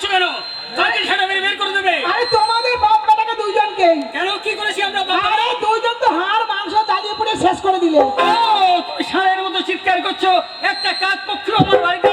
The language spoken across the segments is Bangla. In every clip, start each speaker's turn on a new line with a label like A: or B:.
A: করছ কেন? কাকে সেটা মেরে বের করে দেবে?
B: আরে তোমাদের বাপ বেটাকে দুইজনকে।
A: কেন কি করেছি আমরা
B: আরে দুইজন তো হাড় মাংস জ্বালিয়ে পুড়ে শেষ করে দিলে।
A: ও তুমি সারের মতো চিৎকার করছ। একটা কাক পক্ষী আমার বাড়িতে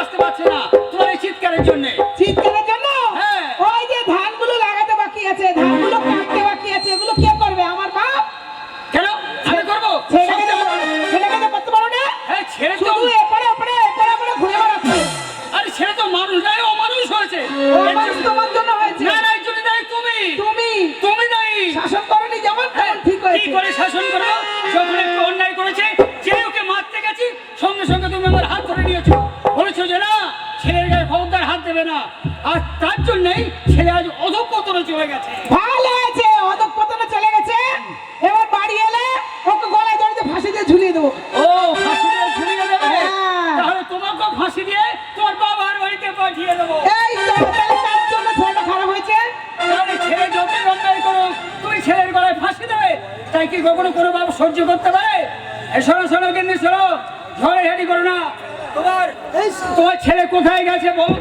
A: আর তার জন্যই ছেলে আজ অধপতনে চলে গেছে।
B: ভালো হয়েছে অদক পতনে চলে গেছে। এবার বাড়ি এলে ওকে গলায় দড়িতে ফাঁসি দিয়ে ঝুলিয়ে দেবো।
A: ও ফাঁসি দিয়ে ঝুলিয়ে দেবে?
B: হ্যাঁ।
A: তাহলে তোমাকেও ফাঁসি দিয়ে তোমার বাবার বাড়িতে পাঠিয়ে দেবো।
B: এই তো তাহলে তার জন্য ছেলেটা খারাপ হয়েছে।
A: তাহলে ছেলে যত অন্যায় করো তুমি ছেলের গলায় ফাঁসি দেবে। তাই কি কখনো কোনো বাবা সহ্য করতে পারে? এই শোনো শোনো কিন্তু শোনো ঝড়ে হেঁটি করো না। তোমার তোমার ছেলে কোথায় গেছে বলো?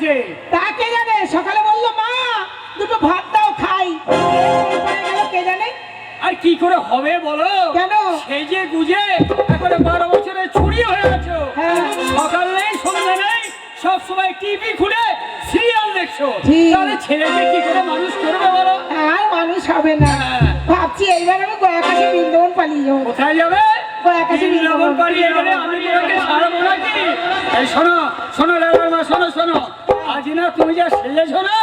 A: গেছে।
B: তাকে জানে? সকালে বলল মা দুটো ভাত দাও খাই। গেল কে জানে?
A: আর কি করে হবে বলো?
B: কেন?
A: সেই যে গুজে এখন বারো বছরে ছুরি হয়ে আছো।
B: হ্যাঁ।
A: সকাল নেই সন্ধ্যা নেই সব সময় টিভি খুলে সিরিয়াল দেখছ। তাহলে ছেলেকে কি করে মানুষ করবে বলো?
B: আর মানুষ হবে না।
A: হ্যাঁ।
B: ভাবছি এইবার আমি গয়া কাছে বৃন্দাবন পালিয়ে যাব।
A: কোথায় যাবে?
B: কয়েক কাছে
A: বৃন্দাবন। পালিয়ে গেলে আমি তোমাকে ছাড়বো নাকি? এই শোনো শোনো লালার মা শোনো শোনো। আজ না তুমি যা সেজেছো না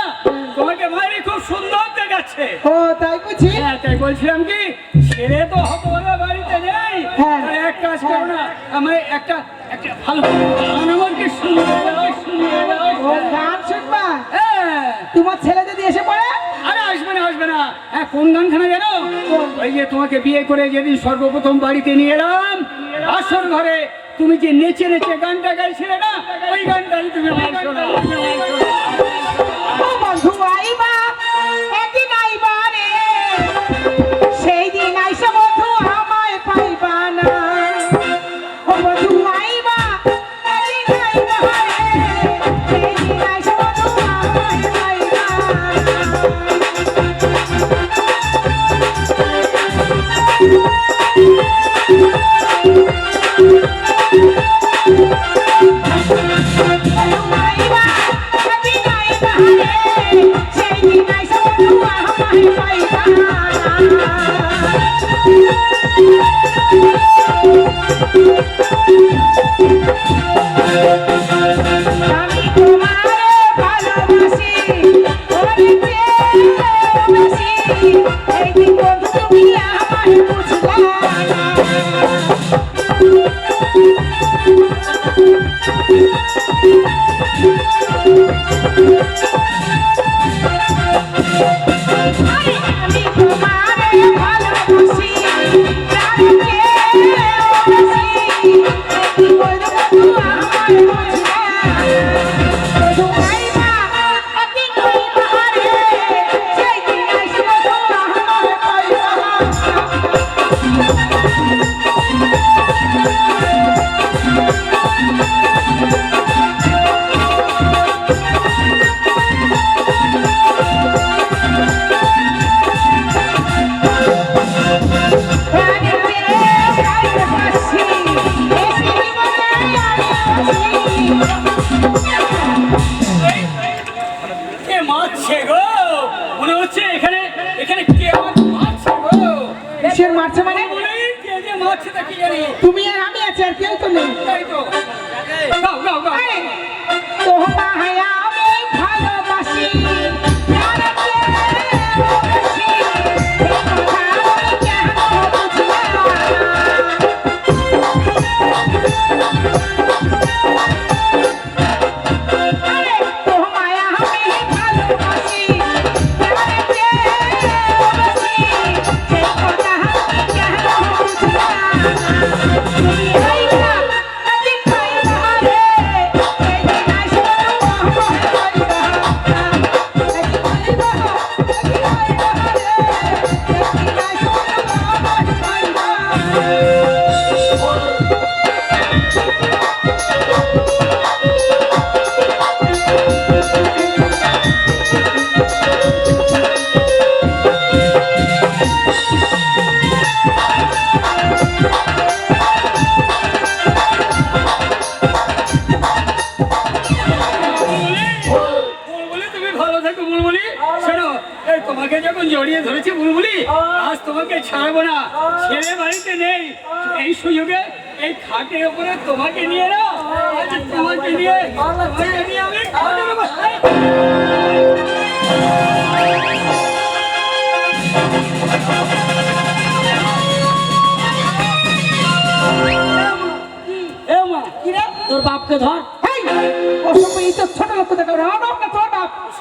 A: তোমাকে ভাই খুব সুন্দর দেখাচ্ছে।
B: ও তাই বুঝি
A: হ্যাঁ তাই বলছিলাম কি ছেলে তো হব না বাড়িতে নেই।
B: হ্যাঁ।
A: এক কাজ করো না আমার একটা একটা ভালো গান আমাকে শুনিয়ে দাও শুনিয়ে দাও
B: ও গান শুনবা?
A: হ্যাঁ।
B: তোমার ছেলে যদি এসে পড়ে?
A: আরে আসবে না আসবে না। হ্যাঁ কোন গানখানা জানো? ওই যে তোমাকে বিয়ে করে যেদিন সর্বপ্রথম বাড়িতে নিয়ে এলাম আসর ঘরে তুমি যে নেচে নেচে গানটা গাইছিলে না ওই গানটাই তুমি শোনাও। জড়িয়ে ধরেছি বুলবুলি আজ তোমাকে ছাড়বো না। ছেলে বাড়িতে নেই। এই সুযোগে এই খাটের উপরে তোমাকে নিয়ে না তোমাকে নিয়ে তোমাকে নিয়ে আমি
C: তোর বাপকে ধর।
B: এই এই তো ছোট লোক রাম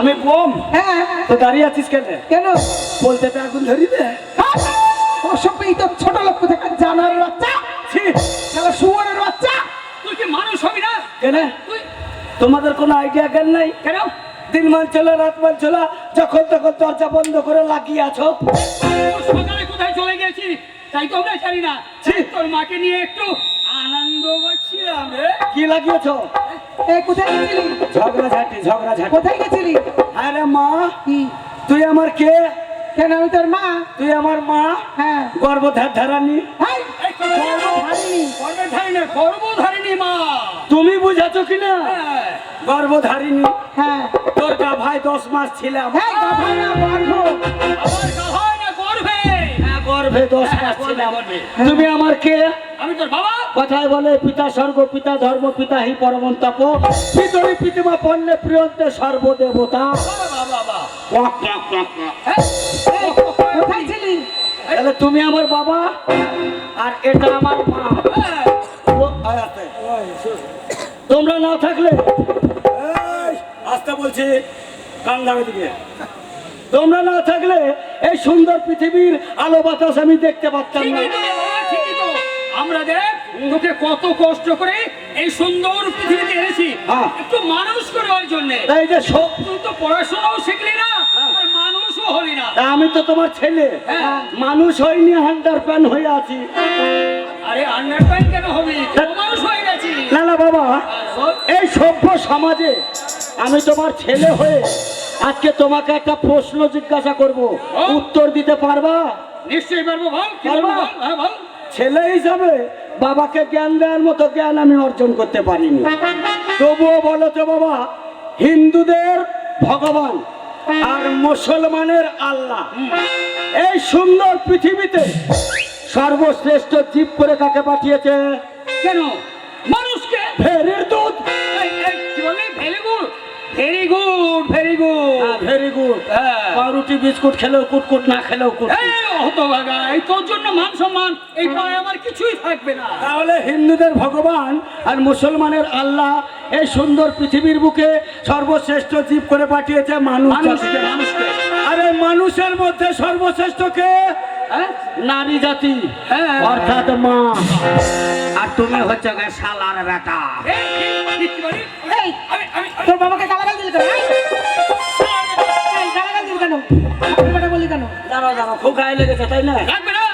C: আমি কম?
B: হ্যাঁ।
C: তো দাঁড়িয়ে আছিস কেন?
B: কেন?
C: বলতে আগুন ধরি দে
B: হাস! এই তো ছোট লোক দেখা জানার বাচ্চা। শালা শুয়োরের বাচ্চা।
A: তুই কি মানুষ হবি না?
C: কেন? তোমাদের কোনো আইডিয়া জ্ঞান নাই?
A: কেন?
C: দিন মান ছিল রাত মান ছিল যখন তখন দরজা বন্ধ করে লাগিয়ে আছো।
A: সকালে কোথায় চলে গেছি? তাই তো আমরা জানি না। তোর মাকে নিয়ে একটু আনন্দ করছিলাম
C: কি লাগিয়েছো?
B: এই কোথায় গেছিলি?
C: ঝগড়া ঝাঁটি ঝগড়া ঝাঁটি
B: কোথায় গেছিলি?
C: আরে মা। তুই আমার কে?
B: কেন আমি তোর মা?
C: তুই আমার মা?
B: হ্যাঁ।
C: গর্ভধার ধারানি
A: গর্ভধারিণী। মা।
C: তুমি বুঝাছো কিনা
A: হ্যাঁ।
C: গর্ভধারিণী।
B: হ্যাঁ।
C: তোর গা ভাই দশ মাস ছিলাম।
A: আমার গর্ভে
C: ছিলাম তুমি আমার কে?
A: আমি তোর বাবা।
C: কথায় বলে পিতা স্বর্গ পিতা ধর্ম পিতা হি পরমন তপ পিতরি পিতিমা পণ্যে প্রিয়ন্তে সর্বদেবতা। তাহলে তুমি আমার বাবা আর এটা আমার মা। তোমরা না থাকলে? আসতে বলছি কান লাগাই দিকে তোমরা না থাকলে এই সুন্দর পৃথিবীর আলো বাতাস আমি দেখতে পারতাম না।
A: আমরা দেখ তোকে কত কষ্ট করে এই সুন্দর পৃথিবীতে এনেছি
C: হ্যাঁ।
A: একটু মানুষ করবার জন্য।
C: তাই যে সব
A: তুই তো পড়াশোনাও শিখলি না
C: হ্যাঁ।
A: আর মানুষও হলি না।
C: আমি তো তোমার ছেলে।
A: হ্যাঁ।
C: মানুষ হয়নি হান্ডার প্যান হয়ে আছি।
A: আরে আন্ডার প্যান্ট কেন হবি? মানুষ হয়ে গেছি।
C: না না বাবা। এই সভ্য সমাজে আমি তোমার ছেলে হয়ে আজকে তোমাকে একটা প্রশ্ন জিজ্ঞাসা করব। উত্তর দিতে পারবা?
A: নিশ্চয়ই পারব হ্যাঁ
C: ছেলে হিসাবে বাবাকে জ্ঞান দেওয়ার মতো জ্ঞান আমি অর্জন করতে পারিনি। তবুও বলো তো বাবা হিন্দুদের ভগবান আর মুসলমানের আল্লাহ। এই সুন্দর পৃথিবীতে সর্বশ্রেষ্ঠ জীব করে কাকে পাঠিয়েছে
A: কেন? Very good very good
C: very good
A: হ্যাঁ
C: পাউরুটি বিস্কুট খেলেও কুটকুট না খেলেও কুট
A: হতভাগা এই তোর জন্য মান সম্মান এই পাড়ায় আমার কিছুই থাকবে না।
C: তাহলে হিন্দুদের ভগবান আর মুসলমানের আল্লাহ এই সুন্দর পৃথিবীর বুকে সর্বশ্রেষ্ঠ জীব করে পাঠিয়েছে মানুষ
A: মানুষকে
C: আরে মানুষের মধ্যে সর্বশ্রেষ্ঠ কে?
A: হ্যাঁ?
C: নারী জাতি।
A: হ্যাঁ।
C: অর্থাৎ মা। আর তুমি হচ্ছে শালার বেটা।
A: এই,
B: তোর বাবাকে গালাগাল দিলি কেন এই, এই গালাগাল দিলি কেন? আপনি বলি কেন?
C: দাঁড়াও দাঁড়াও খুব গায়ে লেগেছে তাই না?
A: লাগবে না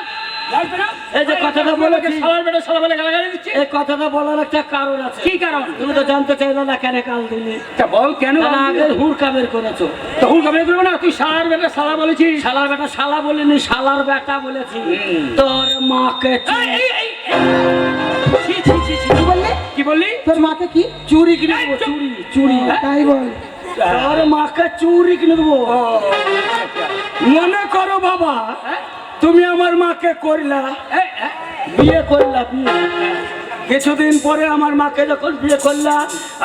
A: লাগবে না।
C: এই যে কথাটা
A: তুমি
C: বলেছি।
A: বেটা সালা বলে গালাগালি দিচ্ছে।
C: এই কথাটা বলার একটা কারণ আছে।
A: কি কারণ?
C: তুমি তো জানতে চাইলে না কেন কাল দিলি।
A: তা বল কেন
C: আগে হুর কামের করেছ।
A: তখন কবে করব না তুই সালার বেটা সালা বলেছিস।
C: শালার বেটা শালা বলিনি শালার বেটা বলেছি। তোর মাকে।
B: কি বললি?
A: বললি?
B: তোর মাকে কি?
C: চুরি কিনে দেবো চুরি চুরি
B: তাই বল।
C: তোর মাকে চুরি কিনে দেবো। মনে করো বাবা
A: হ্যাঁ?
C: তুমি আমার মাকে করলা। বিয়ে করলা বিয়ে। কিছুদিন পরে আমার মাকে যখন বিয়ে করলা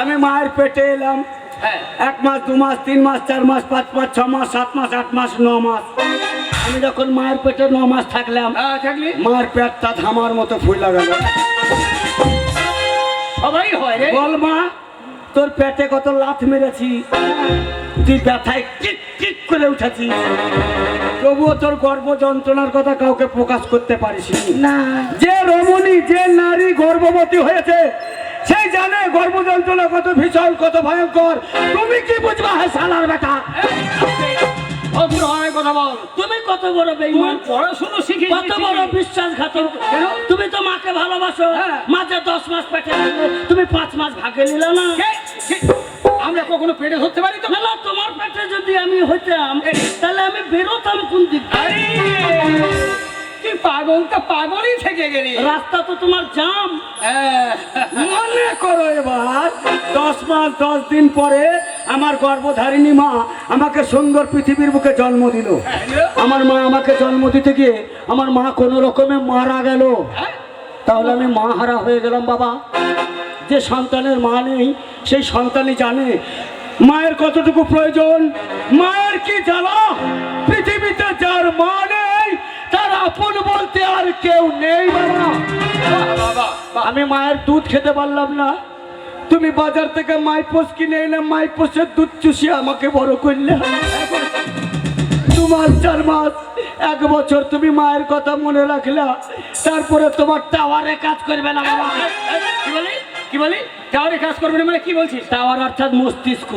C: আমি মায়ের পেটে এলাম।
A: হ্যাঁ।
C: এক মাস দু মাস তিন মাস চার মাস পাঁচ মাস ছ মাস সাত মাস আট মাস ন মাস। আমি যখন মায়ের পেটে ন মাস থাকলাম
A: হ্যাঁ, থাকলি?
C: মার পেটটা ধামার মতো ফুলা গেল
A: সবাই হয় রে।
C: বল মা তোর পেটে কত লাথ মেরেছি তুই ব্যথায় কিক কিক করে উঠেছিস। তবুও তোর গর্ভ যন্ত্রণার কথা কাউকে প্রকাশ করতে পারিস
B: না।
C: যে রমণী যে নারী গর্ভবতী হয়েছে সেই জানে গর্ভ যন্ত্রণা কত ভীষণ কত ভয়ঙ্কর। তুমি কি বুঝবা হ্যাঁ সালার বেটা?
A: কথা বল।
D: তুমি কত বড়
A: তুই
D: বেইমান
A: পড়াশুনো শিখে
D: কত বড় বিশ্বাসঘাতক? তুমি তো মাকে ভালোবাসো।
A: হ্যাঁ।
D: মাঝে দশ মাস পেটে তুমি পাঁচ মাস ভাগে নিলে না।
A: আমরা কখনো পেটে ধরতে পারি তো?
D: না না তোমার পেটে যদি আমি হইতাম তাহলে আমি বেরোতাম কোন দিক
A: তুই পাগল তা পাগলই থেকে গেলি।
D: রাস্তা তো তোমার জাম।
A: হ্যাঁ।
C: মনে করো এবার দশ মাস দশ দিন পরে আমার গর্ভধারিণী মা আমাকে সুন্দর পৃথিবীর বুকে জন্ম দিল। আমার মা আমাকে জন্ম দিতে গিয়ে আমার মা কোনো রকমে মারা গেল।
A: হ্যাঁ?
C: তাহলে আমি মা হারা হয়ে গেলাম বাবা। যে সন্তানের মা নেই সেই সন্তানই জানে মায়ের কতটুকু প্রয়োজন। মায়ের কি জ্বালা? পৃথিবীতে যার মা নেই আপন বলতে আর কেউ নেই বাবা। আমি মায়ের দুধ খেতে পারলাম না। তুমি বাজার থেকে মাইপোস কিনে এনে মাইপোসের দুধ চুষিয়ে আমাকে বড় করলে। দু মাস চার মাস এক বছর তুমি মায়ের কথা মনে রাখলা। তারপরে তোমার টাওয়ারে কাজ করবে না বাবা।
A: কি বলি? কি বলি? টাওয়ারে কাজ করবে না মানে কি বলছিস?
C: টাওয়ার অর্থাৎ মস্তিষ্ক।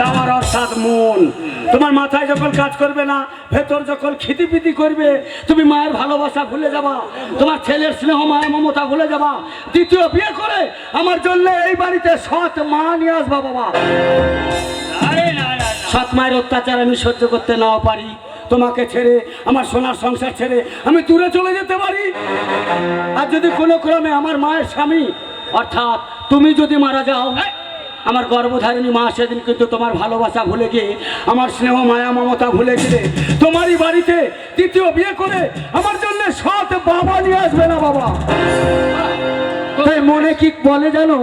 C: টাওয়ার অর্থাৎ মন। তোমার মাথায় যখন কাজ করবে না ভেতর যখন খিতিপিতি করবে তুমি মায়ের ভালোবাসা ভুলে যাবা। তোমার ছেলের স্নেহ মায়া মমতা ভুলে যাবা। দ্বিতীয় বিয়ে করে আমার জন্য এই বাড়িতে সৎ মা নিয়ে আসবা বাবা। সৎ মায়ের অত্যাচার আমি সহ্য করতে নাও পারি। তোমাকে ছেড়ে আমার সোনার সংসার ছেড়ে আমি দূরে চলে যেতে পারি। আর যদি কোনো ক্রমে আমার মায়ের স্বামী অর্থাৎ তুমি যদি মারা যাও আমার গর্ভধারিণী মা সেদিন কিন্তু তোমার ভালোবাসা ভুলে গিয়ে আমার স্নেহ মায়া মমতা ভুলে গেলে তোমারই বাড়িতে দ্বিতীয় বিয়ে করে আমার জন্য সৎ বাবা নিয়ে আসবে না বাবা। তাই মনে কি বলে জানো?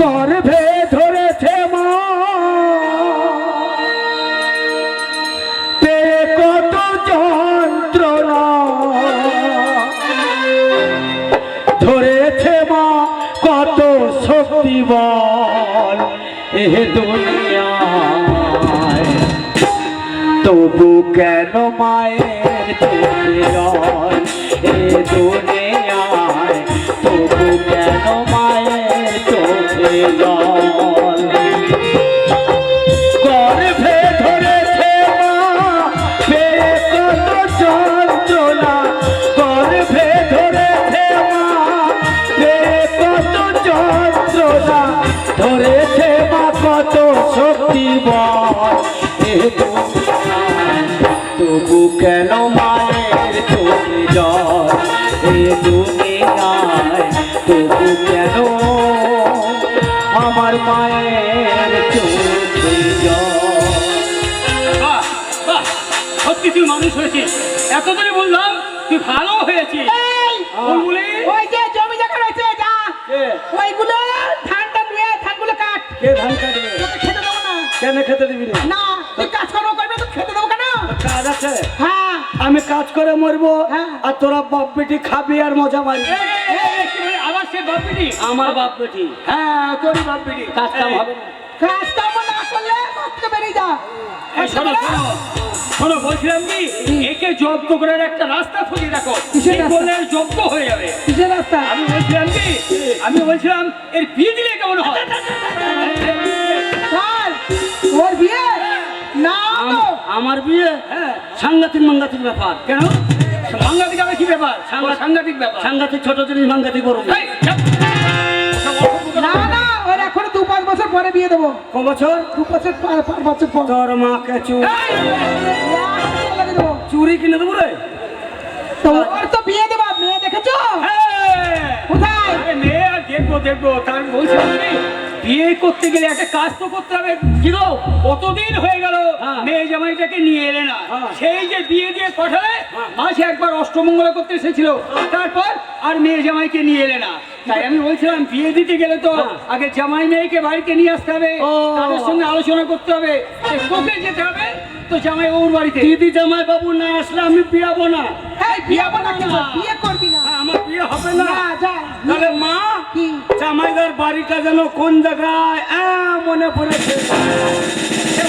C: গর্ভে ধরেছে মা। বল এ দুনিয়ায়। তবু কেন মায়ের এ দুনিয়ায় কেন মায়ের চোখে জল? এ দুনিয়ায় তবু কেন? আমার মায়ের চোখে জল।
A: সত্যি তুই মানুষ হয়েছিস। এতদিনে বললাম তুই ভালো হয়েছিস।
B: এই, ওই যে জমি জায়গা রয়েছে যা।
C: কে?
B: ওইগুলো ধানটা নুয়ে ধানগুলো কাট।
C: কে ধান কাটবে
B: খেতে দেবো না।
C: কেন খেতে দিবি না
B: হ্যাঁ
C: আমি কাজ করে মরবো
B: হ্যাঁ।
C: আর তোরা বাপ বেটি খাবি আর মজা মারবি।
A: সে বাপ বেটি?
C: আমার বাপ বেটি।
A: হ্যাঁ তোরই বাপ বেটি।
C: কাজ কাম হবে
B: কাজ কর্ম না করলে ঘর বেরিয়ে যা।
A: শোনো বলছিলাম কি? একে যোগ্য করার একটা রাস্তা খুঁজে বললে যোগ্য হয়ে যাবে।
B: কিসের রাস্তা?
A: আমি বলছিলাম কি? আমি বলছিলাম এর বিয়ে দিলে কেমন হয়?
B: ওর বিয়ে? না
C: আম- আমার বিয়ে
A: হ্যাঁ
C: সাংঘাতিক মাঙ্গাতিক ব্যাপার।
A: কেন? সাংঘাতিক আবার কি ব্যাপার? সাংঘা- সাংঘাতিক ব্যাপার।
C: সাংঘাতিক ছোট জিনিস মাঙ্গাতিক বড়
A: এই, চাপ। ওসব অসভ্য কথা
B: না না ওর এখনও দু পাঁচ বছর পরে বিয়ে দেবো।
C: ক বছর?
B: দু বছর পাঁচ বছর পর।
C: তোর মাকে চু-
A: এই,
B: বিয়ে লাগিয়ে দেবো
C: চুরি কিনে দেবো রে।
B: তো বিয়ে দেবো মেয়ে দেখেছ?
A: এই।
B: কোথায়?
A: মেয়ে দেখব দেখব। তার বিয়ে করতে গেলে একটা কাজ তো করতে হবে। গো কতদিন হয়ে গেল
C: হ্যাঁ।
A: মেয়ে জামাইটাকে নিয়ে এলে না?
C: হ্যাঁ।
A: সেই যে বিয়ে দিয়ে পাঠালে মাঝে একবার অষ্টমঙ্গলা করতে এসেছিল। তারপর আর মেয়ে জামাইকে নিয়ে এলে না। তাই আমি বলছিলাম বিয়ে দিতে গেলে তো
C: হ্যাঁ।
A: আগে জামাই মেয়েকে বাড়িতে নিয়ে আসতে হবে। তাদের সঙ্গে আলোচনা করতে হবে। কোকে যেতে হবে তো জামাই ওর বাড়িতে।
C: দিদি জামাই বাবু না আসলে আমি বিয়াবো না।
B: এই বিয়ে করবি না
A: না।
B: বিয়ে করবি না।
C: আমার বিয়ে হবে না।
B: না
C: তাহলে মা জামাইদার বাড়িটা যেন কোন জায়গায়? মনে পড়েছে।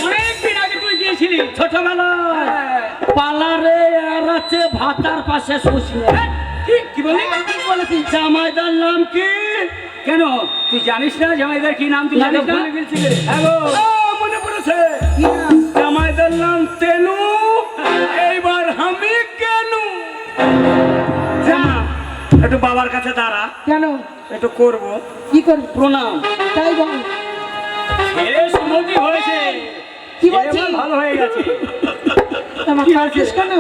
A: অনেক দিন আগে তুই গিয়েছিলি
C: ছোটবেলায়।
A: হ্যাঁ।
C: পালারে আর আছে ভাতার পাশে শুষিয়ে
A: হ্যাঁ, কি? বলি
B: কি বলেছিস
C: জামাইদার নাম কি?
A: কেন? তুই জানিস না জামাইদার কি নাম? তুই জানিস না। হ্যাঁ
C: মনে পড়েছে।
B: কি নাম?
C: জামাইদার তেনু। একটু বাবার কাছে দাঁড়া।
B: কেন?
C: একটু করব।
B: কি করবি?
C: প্রণাম।
B: তাই বল।
A: হয়েছে।
B: কি বলছিস?
A: ভালো হয়ে গেছে।
B: কেন?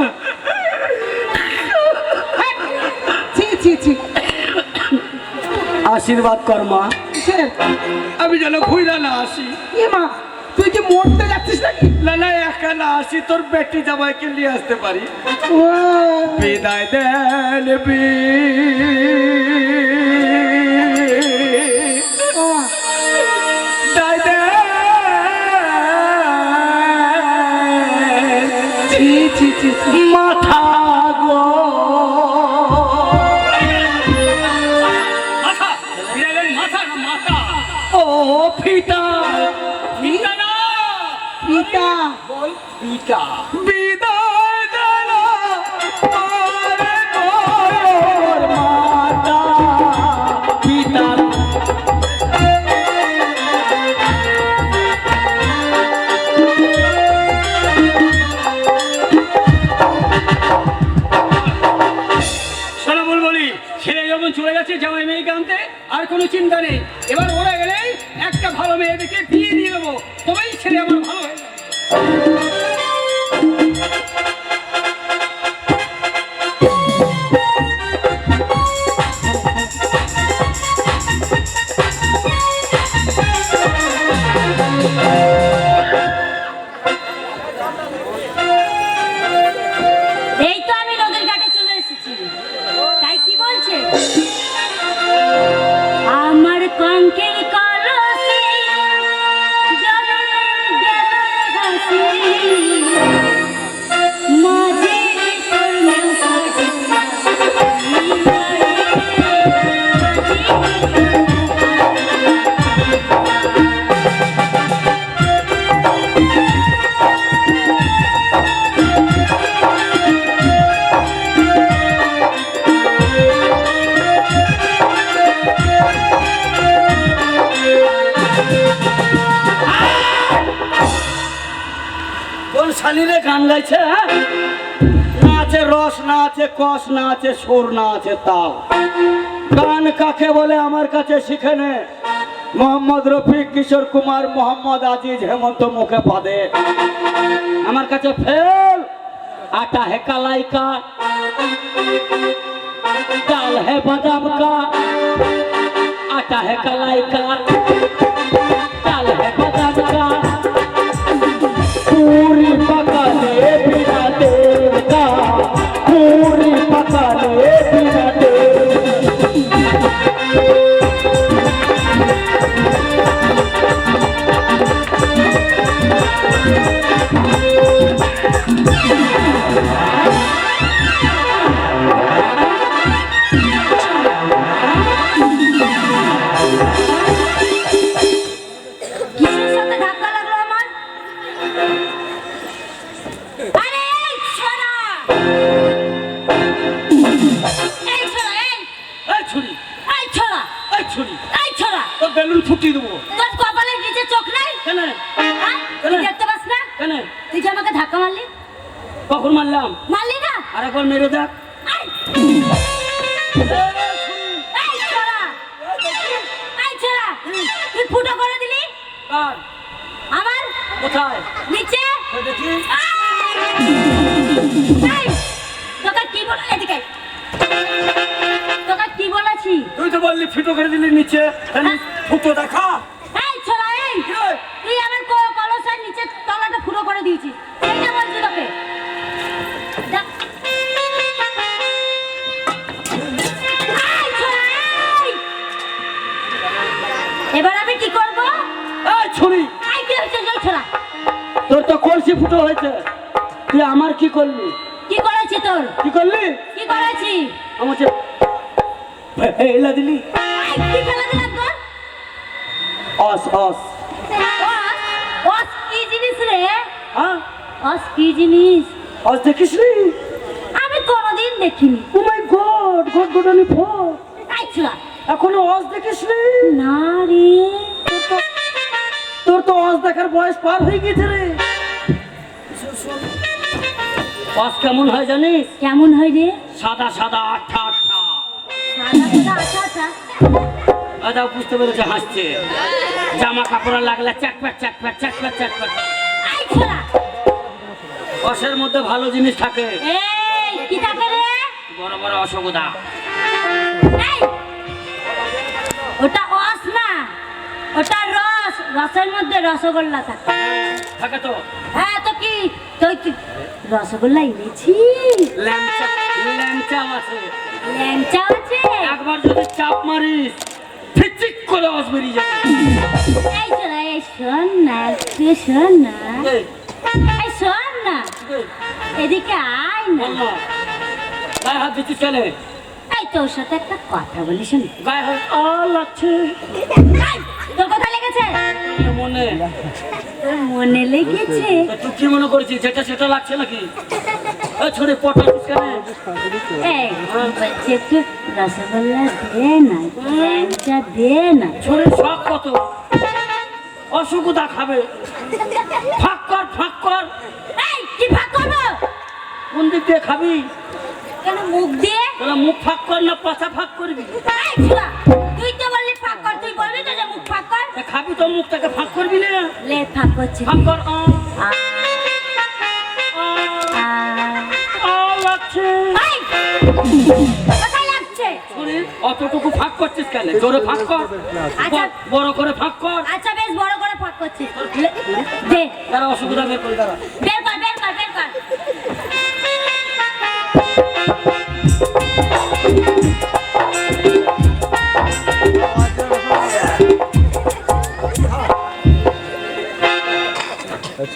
B: ছি ছি ছি।
C: আশীর্বাদ কর মা? আমি যেন ঘুরা না আসি।
B: এ মা তুই কি মরতে যাচ্ছিস নাকি?
C: না না একা না আসি তোর বেটি জামাইকে নিয়ে আসতে পারি। বিদায় দেন বি
A: গেছে জামাই মেয়েকে আনতে, আর কোনো চিন্তা নেই। এবার ওরা গেলেই একটা ভালো মেয়েদেরকে বিয়ে দিয়ে দেবো। তবেই ছেলে আমার ভালো হয়ে যাবে।
C: কস না আছে সুর না আছে তাল গান কাকে বলে আমার কাছে শিখে নে মোহাম্মদ রফিক কিশোর কুমার মোহাম্মদ আজিজ হেমন্ত মুখে পাদে আমার কাছে ফেল আটা হে কালাই का दाल है बादाम का आटा है कलाई का दाल है बादाम का पूरी पका ले
E: ছোড়া এই। ছোড়া
C: তোর বেলুন ফুটিয়ে দেবো।
E: তোর কপালের নিচে চোখ নাই?
C: কেন? কখন মারলাম?
E: মারলি না?
C: আর একবার মেরে দেখ।
E: ফুটো করে দিলি? আমার?
C: কোথায়?
E: নিচে?
C: দেখি।
E: তোকে কি বল এদিকে? তোকে কি বলেছি?
C: তুই তো বললি ফিটো করে দিলি নিচে। তাহলে ফুটো দেখা।
E: ছোড়া
C: তোর তো কলসি ফুটো হয়েছে। তুই আমার কি করলি?
E: কি করেছি তোর
C: কি করলি?
E: কি করেছি
C: আমাকে এলা দিলি।
E: কি ফেলে দিলাম তোর
C: অস অস।
E: অস কি জিনিস রে
C: হ্যাঁ?
E: অস কি জিনিস
C: অস দেখিস নি
E: আমি কোনোদিন দেখিনি
C: ও মাই গড গড গডানি ফোর
E: এই ছোড়া
C: এখনও অস দেখিস নি
E: না রে।
C: তোর তো অস দেখার বয়স পার হয়ে গেছে রে। পাস কেমন হয় জানিস?
E: কেমন হয় রে?
C: সাদা সাদা আঠা আঠা। বুঝতে পেরেছে হাসছে। জামা কাপড় লাগলে চাকপ্যাট চাকপ্যাট
E: আই ছোড়া
C: কষের মধ্যে ভালো জিনিস থাকে। বড় বড় অসুবিধা।
E: ওটা রস ওটা রস রসের মধ্যে রসগোল্লা থাকে।
C: থাকে তো।
E: হ্যাঁ তো কি? তুই কি? রসগোল্লা এনেছি।
C: ল্যাংচা ল্যাংচা আছে।
E: ল্যাংচা আছে?
C: একবার যদি চাপ মারিস ফিচিক করে অস বেরিয়ে যাবে।
E: এই ছোড়া এই শোন না তুই শোন। না
C: এই,
E: শোন না। এদিকে আয় না।
C: গায়ে হাত কেন?
E: এই তোর সাথে একটা কথা বলি শোন।
C: গায়ে হাত আ লাগছে।
E: এই, তোর কথা লেগেছে?
C: মনে?
E: তোর মনে লেগেছে।
C: তা তুই কি মনে করছিস? যেটা সেটা লাগছে নাকি? এ ছড়ে পটাচ্ছিস কেন?
E: এই বলছে একটু রসগোল্লা দে না ল্যাংচা দে না।
C: ছড়ে শখ কত? খাবে। ফাঁক কর ফাঁক কর।
E: এই কি ভাগ করব?
C: কোন দিক দিয়ে খাবি?
E: কেন মুখ দিয়ে?
C: তাহলে মুখ ফাঁক কর না পাছা ফাঁক করবি?
E: তুই তো বললি ফাঁক কর তুই বলবি তো যে মুখ ফাঁক কর।
C: খাবি তো মুখটাকে ফাঁক করবি না?
E: লে ফাঁক করছি।
C: ফাঁক কর অতটুকু ফাঁক করছিস কেন? জোরে ফাঁক কর।
E: আচ্ছা।
C: বড় করে ফাঁক কর।
E: আচ্ছা বেশ বড় করে ফাঁক করছিস দে।
C: তারা অসুবিধা বের করে দাঁড়া।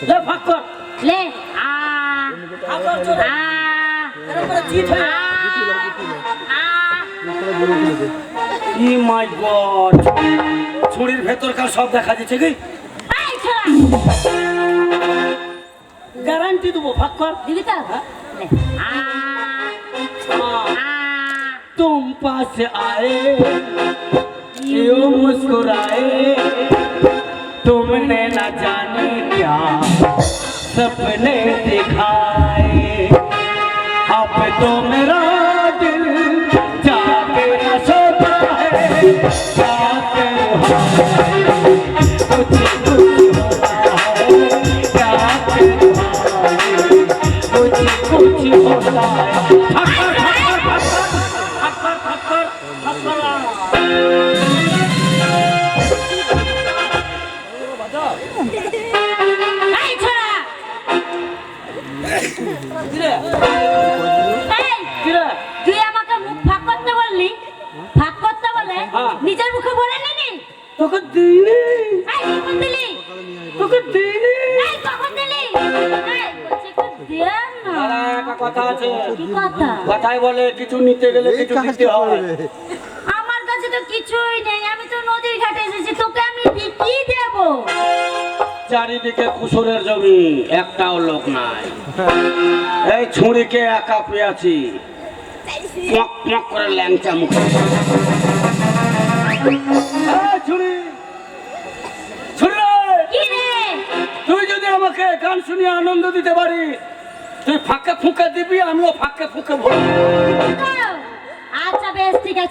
C: লে কর
E: লে আ
C: কর জোরে।
E: আ
C: এরপরে চিট হয়ে
E: আ আ।
C: ই মাই গড। ছুরির ভেতরকার সব দেখা যাচ্ছে কি? গ্যারান্টি দেবো ফাঁক কর
E: দিবি তো? আ
C: तुम पास आए क्यों मुस्कुराए तुमने न जाने क्या सपने दिखाए अब तो मेरा दिल जाके न सोता है
E: নিজের মুখে বলে নিবি
C: তোকে দিইনি।
E: এই কখন দিলি
C: তোকে দিইনি।
E: এই কখন দিলি এই বলছি একটু দে না।
C: একটা কথা আছে।
E: কি কথা?
C: কথাই বলে কিছু নিতে গেলে কিছু দিতে হয়।
E: আমার কাছে তো কিছুই নেই। আমি তো নদীর ঘাটে এসেছি। তোকে আমি কি দেব?
C: চারিদিকে কুসুরের জমি একটাও লোক নাই। এই ছুরিকে একা পেয়েছি মক মক করে ল্যাংচা মুখে। তুই যদি আমাকে গান শুনিয়ে আনন্দ দিতে পারিস তুই ফাঁকে ফুঁকে দিবি আমিও ফাঁকে ফুঁকে ভরবো আচ্ছা বেশ ঠিক আছে।